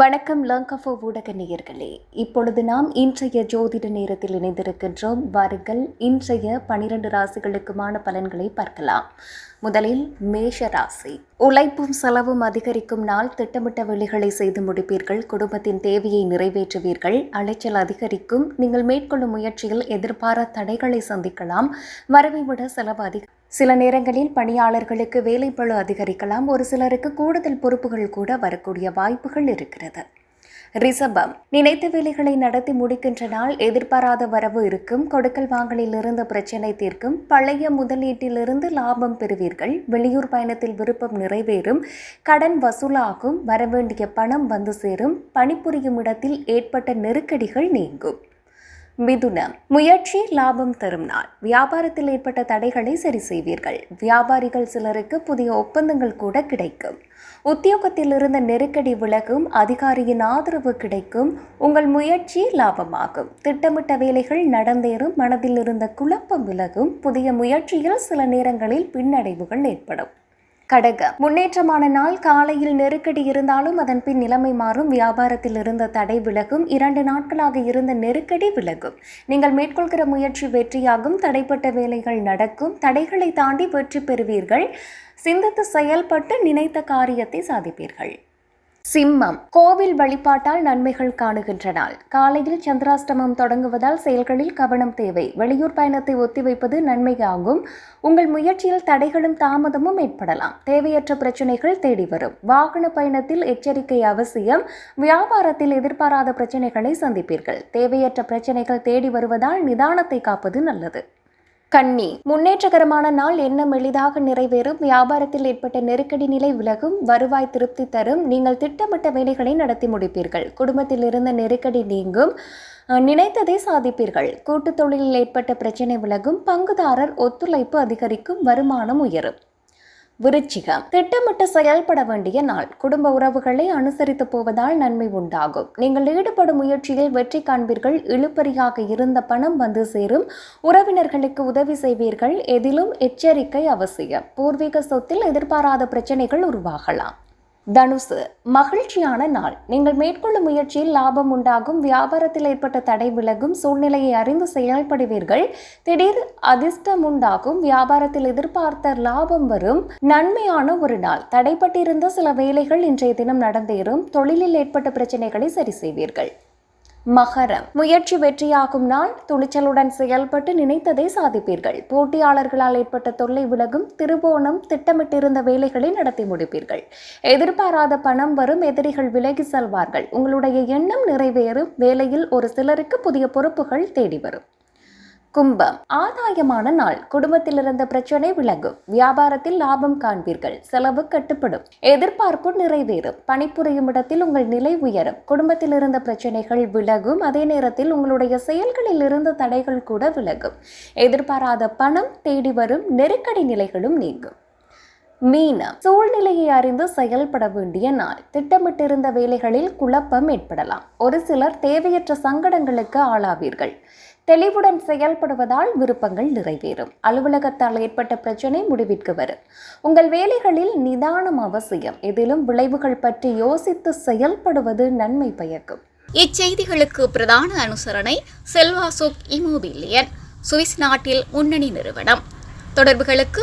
வணக்கம் லங்கஃபோ ஊடக நேயர்களே. இப்பொழுது நாம் இன்றைய ஜோதிட நேரத்தில் இணைந்திருக்கின்றோம். வாருங்கள் இன்றைய பனிரெண்டு ராசிகளுக்குமான பலன்களை பார்க்கலாம். முதலில் மேஷ ராசி. உழைப்பும் செலவும் அதிகரிக்கும் நாள் திட்டமிட்ட வேலைகளை செய்து முடிப்பீர்கள். குடும்பத்தின் தேவையை நிறைவேற்றுவீர்கள். அலைச்சல் அதிகரிக்கும். நீங்கள் மேற்கொள்ளும் முயற்சியில் எதிர்பாராத தடைகளை சந்திக்கலாம். வரவை விட செலவு அதிக சில நேரங்களில் பணியாளர்களுக்கு வேலைப்பழு அதிகரிக்கலாம். ஒரு சிலருக்கு கூடுதல் பொறுப்புகள் கூட வரக்கூடிய வாய்ப்புகள் இருக்கிறது. ரிசபம் நினைத்த வேலைகளை நடத்தி முடிக்கின்ற நாள் எதிர்பாராத வரவு இருக்கும். கொடுக்கல் வாங்கலில் இருந்து பிரச்சனை தீர்க்கும். பழைய முதலீட்டிலிருந்து லாபம் பெறுவீர்கள். வெளியூர் பயணத்தில் விருப்பம் நிறைவேறும். கடன் வசூலாகும். வரவேண்டிய பணம் வந்து சேரும். பணிபுரியும் இடத்தில் ஏற்பட்ட நெருக்கடிகள் நீங்கும். மிதுனம் முயற்சி லாபம் தரும் நாள். வியாபாரத்தில் ஏற்பட்ட தடைகளை சரி செய்வீர்கள். வியாபாரிகள் சிலருக்கு புதிய ஒப்பந்தங்கள் கூட கிடைக்கும். உத்தியோகத்தில் இருந்த நெருக்கடி விலகும் அதிகாரியின் ஆதரவு கிடைக்கும் உங்கள் முயற்சி லாபமாகும். திட்டமிட்ட வேலைகள் நடந்தேறும் மனதில் இருந்த குழப்பம் விலகும் புதிய முயற்சியில் சில நேரங்களில் பின்னடைவுகள் ஏற்படும். கடகம் முன்னேற்றமான நாள் காலையில் நெருக்கடி இருந்தாலும் அதன் பின் நிலைமை மாறும். வியாபாரத்தில் இருந்த தடை விலகும். இரண்டு நாட்களாக இருந்த நெருக்கடி விலகும். நீங்கள் மேற்கொள்கிற முயற்சி வெற்றியாகும். தடைப்பட்ட வேலைகள் நடக்கும். தடைகளை தாண்டி வெற்றி பெறுவீர்கள். சிந்தித்து செயல்பட்டு நினைத்த காரியத்தை சாதிப்பீர்கள். சிம்மம். கோவில் வழிபாட்டால் நன்மைகள் காணுகின்ற நாள் காலையில் சந்திராஷ்டமம் தொடங்குவதால் செயல்களில் கவனம் தேவை. வெளியூர் பயணத்தை ஒத்திவைப்பது நன்மையாகும். உங்கள் முயற்சியில் தடைகளும் தாமதமும் ஏற்படலாம். தேவையற்ற பிரச்சனைகள் தேடி வரும் வாகன பயணத்தில் எச்சரிக்கை அவசியம். வியாபாரத்தில் எதிர்பாராத பிரச்சனைகளை சந்திப்பீர்கள். தேவையற்ற பிரச்சனைகள் தேடி வருவதால் நிதானத்தை காப்பது நல்லது. கன்னி முன்னேற்றகரமான நாள் எண்ணம் எளிதாக நிறைவேறும். வியாபாரத்தில் ஏற்பட்ட நெருக்கடி நிலை விலகும். வருவாய் திருப்தி தரும். நீங்கள் திட்டமிட்ட வேலைகளை நடத்தி முடிப்பீர்கள். குடும்பத்தில் இருந்த நெருக்கடி நீங்கும். நினைத்ததை சாதிப்பீர்கள். கூட்டுத் தொழிலில் ஏற்பட்ட பிரச்சனை விலகும். பங்குதாரர் ஒத்துழைப்பு அதிகரிக்கும். வருமானம் உயரும். விருச்சிகம். திட்டமிட்டு செயல்பட வேண்டிய நாள். குடும்ப உறவுகளை அனுசரித்து போவதால் நன்மை உண்டாகும். நீங்கள் ஈடுபடும் முயற்சியில் வெற்றி காண்பீர்கள். இழுபறியாக இருந்த பணம் வந்து சேரும். உறவினர்களுக்கு உதவி செய்வீர்கள். எதிலும் எச்சரிக்கை அவசியம். பூர்வீக சொத்தில் எதிர்பாராத பிரச்சனைகள் உருவாகலாம். தனுசு மகிழ்ச்சியான நாள். நீங்கள் மேற்கொள்ளும் முயற்சியில் லாபம் உண்டாகும். வியாபாரத்தில் ஏற்பட்ட தடை விலகும். சூழ்நிலையை அறிந்து செயல்படுவீர்கள். திடீர் அதிர்ஷ்டம் உண்டாகும். வியாபாரத்தில் எதிர்பார்த்த லாபம் வரும். நன்மையான ஒரு நாள். தடைப்பட்டிருந்த சில வேலைகள் இன்றைய தினம் நடந்தேறும். தொழிலில் ஏற்பட்ட பிரச்சனைகளை சரி செய்வீர்கள். மகரம். முயற்சி வெற்றியாகும் நாள் துணிச்சலுடன் செயல்பட்டு நினைத்ததை சாதிப்பீர்கள். போட்டியாளர்களால் ஏற்பட்ட தொல்லை விலகும் திருவோணம் திட்டமிட்டிருந்த வேலைகளை நடத்தி முடிப்பீர்கள். எதிர்பாராத பணம் வரும் எதிரிகள் விலகி செல்வார்கள். உங்களுடைய எண்ணம் நிறைவேறும் வேலையில் ஒரு சிலருக்கு புதிய பொறுப்புகள் தேடி வரும். கும்பம். ஆதாயமான நாள். குடும்பத்தில் இருந்த பிரச்சனை விலகும். வியாபாரத்தில் லாபம் காண்பீர்கள். செலவு கட்டுப்படும். எதிர்பார்ப்பு நிறைவேறும். பணிபுரியும் இடத்தில் உங்கள் நிலை உயரும். குடும்பத்தில் இருந்த பிரச்சனைகள் விலகும். அதே நேரத்தில் உங்களுடைய செயல்களில் இருந்த தடைகள் கூட விலகும். எதிர்பாராத பணம் தேடி வரும். நெருக்கடி நிலைகளும் நீங்கும். மீனம். சூழ்நிலையை அறிந்து செயல்பட வேண்டிய நாள். திட்டமிட்டிருந்த வேலைகளில் குழப்பம் ஏற்படலாம். ஒரு சிலர் தேவையற்ற சங்கடங்களுக்கு ஆளாவீர்கள். தெளிவுடன் செயல்படுவதால் விருப்பங்கள் நிறைவேறும். அலுவலகத்தால் ஏற்பட்ட பிரச்சனை முடிவிற்கு வரும். உங்கள் வேலைகளில் நிதானம் அவசியம். எதிலும் விளைவுகள் பற்றி யோசித்து செயல்படுவது நன்மை பயக்கும். இச்செய்திகளுக்கு பிரதான அனுசரணை செல்வாசுக் இமோபிலியன். சுவிஸ் நாட்டில் முன்னணி நிறுவனம். தொடர்புகளுக்கு